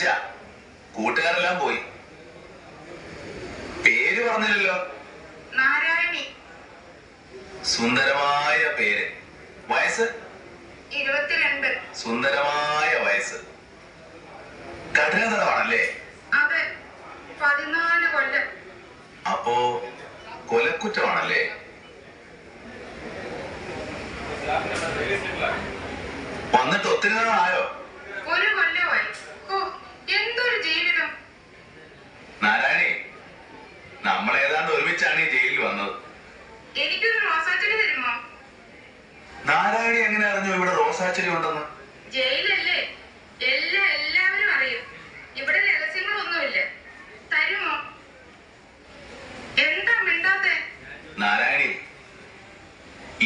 തനിച്ച കൂട്ടുകാരെല്ലാം പോയി. പേര് പറഞ്ഞില്ലല്ലോ. നാരായണി. സുന്ദരമായ പേര്. വയസ്സ്? ഇരുപത്തിരണ്ട്. സുന്ദരമായ വയസ്സ്. കഠിനതടവാണല്ലേ അതെ പതിനാല് കൊല്ലം. അപ്പോ കൊലക്കുറ്റമാണല്ലേ? വന്നിട്ട് ഒത്തിരി നാളായോ? ഒരു കൊല്ലമായി നാരായണി എങ്ങനെ അറിഞ്ഞു ഇവിടെ റോസാച്ചെടി ഉണ്ടെന്ന്? ജയിലല്ലേ? എല്ലാ എല്ലാവരും അറിയും. ഇവിടെ രഹസ്യങ്ങളൊന്നുമില്ല. തരുമോ? എന്താ മിണ്ടാത്തെ? നാരായണി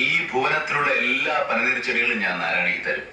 ഈ ഭുവനത്തിലുള്ള എല്ലാ പനതിരിച്ചെടികളും ചെടികളും ഞാൻ നാരായണിക്ക് തരും.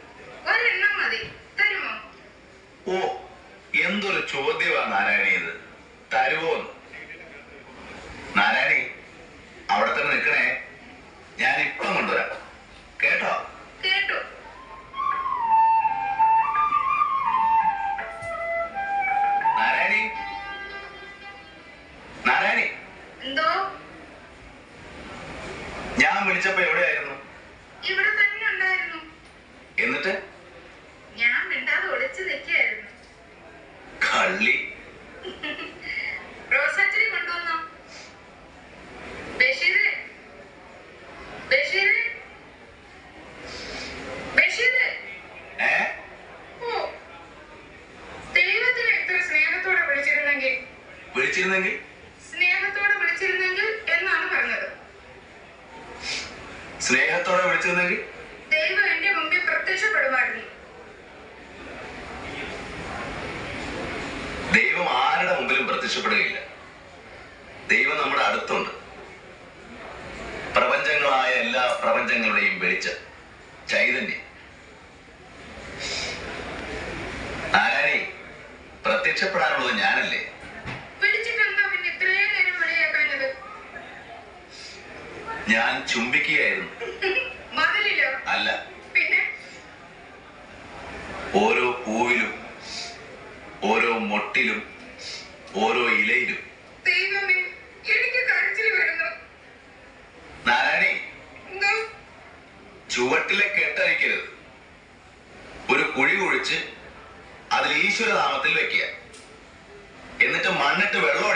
ദൈവം ആരുടെ മുമ്പിലും പ്രത്യക്ഷപ്പെടുകയില്ല. ദൈവം നമ്മുടെ അടുത്തുണ്ട്. പ്രപഞ്ചങ്ങളായ എല്ലാ പ്രപഞ്ചങ്ങളുടെയും വെളിച്ചം ചൈതന്യം. ആരാണി? പ്രത്യക്ഷപ്പെടാനുള്ളത് ഞാനല്ലേ? ഞാൻ ചുംബിക്കുകയായിരുന്നു. അല്ല. ഓരോ പൂവിലും ഓരോ മൊട്ടിലും ഓരോ ഇലയിലും. ദൈവമേ എനിക്ക് കരച്ചിൽ വരുന്നു. നാരായണി ചുവട്ടിലെ കെട്ടഴിക്കരുത്. ഒരു കുഴി കുഴിച്ച് അതിൽ ഈശ്വരനാമത്തിൽ വെക്കുക. എന്നിട്ട് മണ്ണിട്ട് വെള്ളം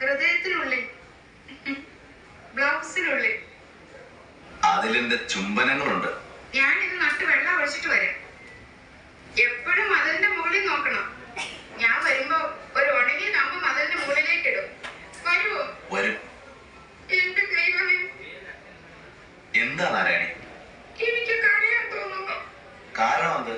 ഹൃദയത്തിനുള്ളിൽ. ബ്ലൗസിനുള്ളിൽ. അതിലെന്റെ ചുംബനങ്ങളുണ്ട്? ഞാൻ ഇത് നട്ട് വെള്ളം ഒഴിച്ചിട്ട് വരാം. എപ്പോഴും മതിലിന്റെ മുകളിൽ നോക്കണം. ഞാൻ വരുമ്പോ ഒരു ഉണങ്ങിയ കമ്പ് മതിലിന്റെ മുകളിലേക്ക് ഇടും. വരുമോ വരും. എന്റെ ദൈവമേ. എന്താ നാരായണി? എനിക്ക് കാര്യം തോന്നുന്നു. കാരണം എന്ത്?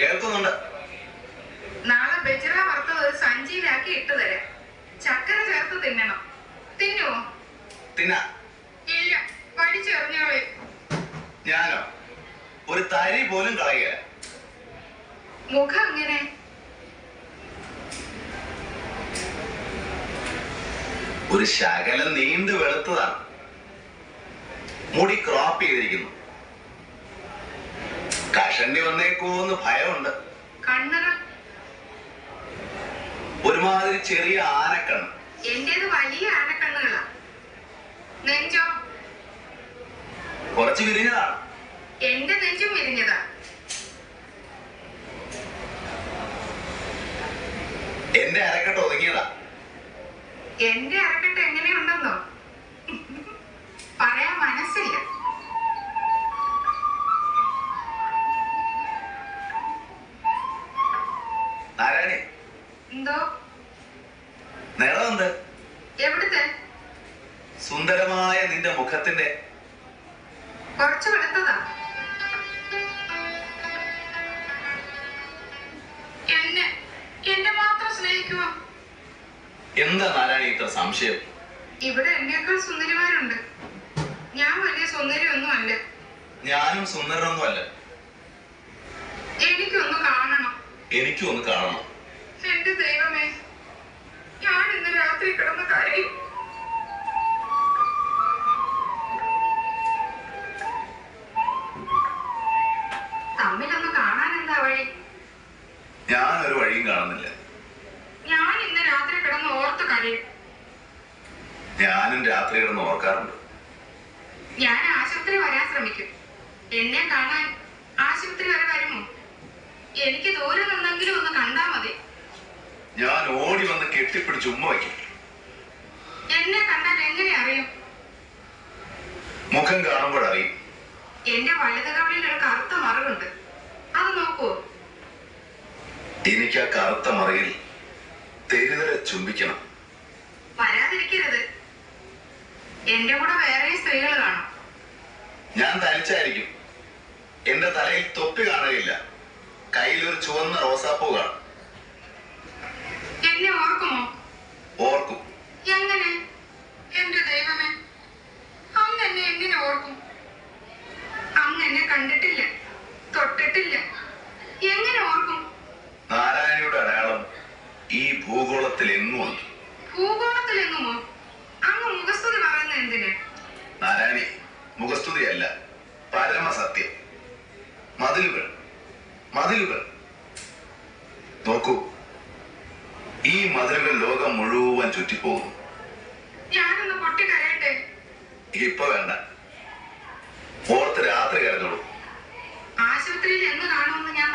കേൾക്കുന്നുണ്ട്. നാളെ ബെജറ വറുത്തത് ഒരു സഞ്ചിയിലാക്കി ഇട്ടു തരാം. ചക്കര ചേർത്ത് തിന്നണം. തിന്നുവോ? തിന്ന. ഇല്ല. വലിച്ചെറിഞ്ഞോളെ ഞാനോ? ഒരു തരി പോലും കളയുക മുഖം അങ്ങനെ ഒരു ശകലം നീണ്ടു വെളുത്തതാണ്. മുടി ക്രോപ്പ് ചെയ്തിരിക്കുന്നു. കഷണ്ടി വന്നേക്കൂന്ന് ഭയമുണ്ട്. ഒരുമാതിരി ചെറിയ ആനക്കണ് എന്റേത് വലിയ ആനക്കണ്ണുകളാ. നെഞ്ചോ? കുറച്ച് വിരിഞ്ഞതാണ്. എന്റെ നെഞ്ചും വിരിഞ്ഞതാ. എന്റെ അരക്കെട്ട് ഒതുങ്ങിയതാ. എന്റെ അരക്കെട്ട് നിന്റെ മുഖത്തിന്റെ കുറച്ച് വെളുത്തതാ. എന്നെ എന്നെ മാത്രം സ്നേഹിക്കുമോ എന്താ നാരായണി ഇത്ര സംശയം? ഇവിടെ എന്നേക്കാൾ സുന്ദരിമാരുണ്ട്. ഞാൻ വലിയ സുന്ദരിയൊന്നും അല്ല ഞാനും സുന്ദരനൊന്നുമല്ല. എനിക്കൊന്ന് കാണണം. എനിക്കും ഒന്ന് കാണണം. എന്റെ എന്നെ കാണാൻ ആശുപത്രി വരെ വരുമോ? എനിക്ക് ദൂരെ നിന്നെങ്കിലും ഒന്ന് കണ്ടാ മതി. ഞാൻ ഓടി വന്ന് കെട്ടിപ്പിടിച്ച് ഉമ്മ വയ്ക്കും. എന്നെ കണ്ടാൽ എങ്ങനെ അറിയും? മുഖം കാണുമ്പോഴറിയും എന്റെ വലത് കവിളിൽ ഒരു കറുത്ത മറിവുണ്ട് അത് നോക്കൂ. എനിക്ക് ആ കറുത്ത മറയിൽ തെരുതരെ ചുംബിക്കണം. വരാതിരിക്കരുത്. എന്റെ കൂടെ വേറെ സ്ത്രീകൾ കാണും. ഞാൻ തനിച്ചായിരിക്കും. എന്റെ തലയിൽ തൊപ്പി കാണുകയില്ല. കയ്യിലൊരു ചുവന്ന റോസാപ്പൂ കാണും. എന്നെ ഓർക്കുമോ? ഓർക്കും. എങ്ങനെ? എന്റെ ദൈവമേ അങ്ങ് എന്നെ എങ്ങനെ ഓർക്കും? അങ്ങ് എന്നെ കണ്ടിട്ടില്ല തൊട്ടിട്ടില്ല. എങ്ങനെ ഓർക്കും? നാരായണിയുടെ അടയാളം ഈ ഭൂഗോളത്തിൽ എങ്ങുമുണ്ട് ഭൂഗോളത്തിലെങ്ങുമോ? അങ്ങ് ഇപ്പൊ വേണ്ട. ഓർത്ത് രാത്രി കരഞ്ഞോളൂ. ആശുപത്രിയിൽ എന്ന് കാണുമെന്ന് ഞാൻ